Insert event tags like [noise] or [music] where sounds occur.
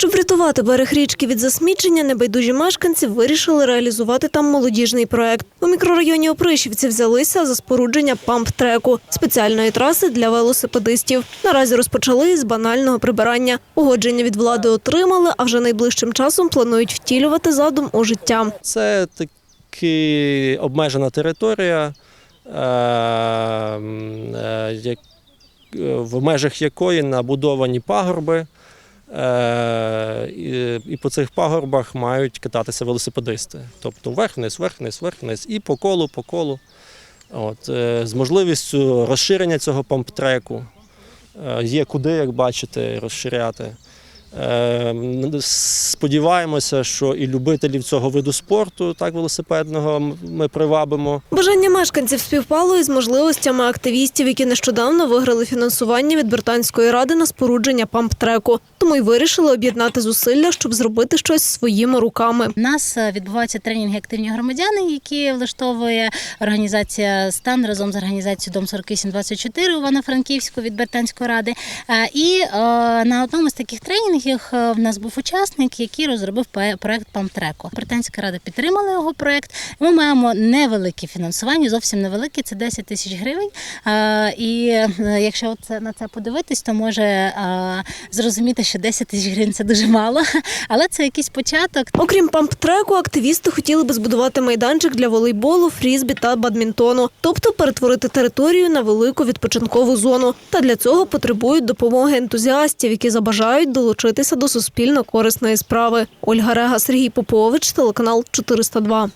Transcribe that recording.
Щоб врятувати берег річки від засмічення, небайдужі мешканці вирішили реалізувати там молодіжний проект. У мікрорайоні Опришівці взялися за спорудження памп-треку спеціальної траси для велосипедистів. Наразі розпочали з банального прибирання. Погодження від влади отримали, а вже найближчим часом планують втілювати задум у життя. Це таки обмежена територія, е, е, е, в межах якої набудовані пагорби. Е, І, по цих пагорбах мають кататися велосипедисти. Тобто вверх-вниз, вверх-вниз, вверх-вниз і по колу, по колу. От, е, з можливістю розширення цього памптреку. Е, Є куди, як бачите, розширяти. Е, м, Сподіваємося, що і любителів цього виду спорту, так велосипедного, ми привабимо. Бажання мешканців співпало із можливостями активістів, які нещодавно виграли фінансування від британської ради на спорудження памп-треку. Тому й вирішили об'єднати зусилля, щоб зробити щось своїми руками. У нас е, відбуваються тренінги активні громадяни, які влаштовує організація Стан разом з організацією Дом 4824 у Івано-Франківську від Британської ради. Е, І е, на одному з таких тренінгів е, в нас був учасник, який розробив проект Памтреко. Британська рада підтримала його проект. Ми маємо невелике фінансування, зовсім невелике, це 10 тисяч гривень. Е, І е, якщо це на це подивитись, то може зрозуміти, що 10 тисяч гривень це дуже мало, [laughs] але це якийсь початок. Окрім памп-треку, активісти хотіли би збудувати майданчик для волейболу, фрізбі та бадмінтону, тобто перетворити територію на велику відпочинкову зону. Та для цього потребують допомоги ентузіастів, які забажають долучитися до суспільно корисної справи. Ольга Рега, Сергій Попович, телеканал 402.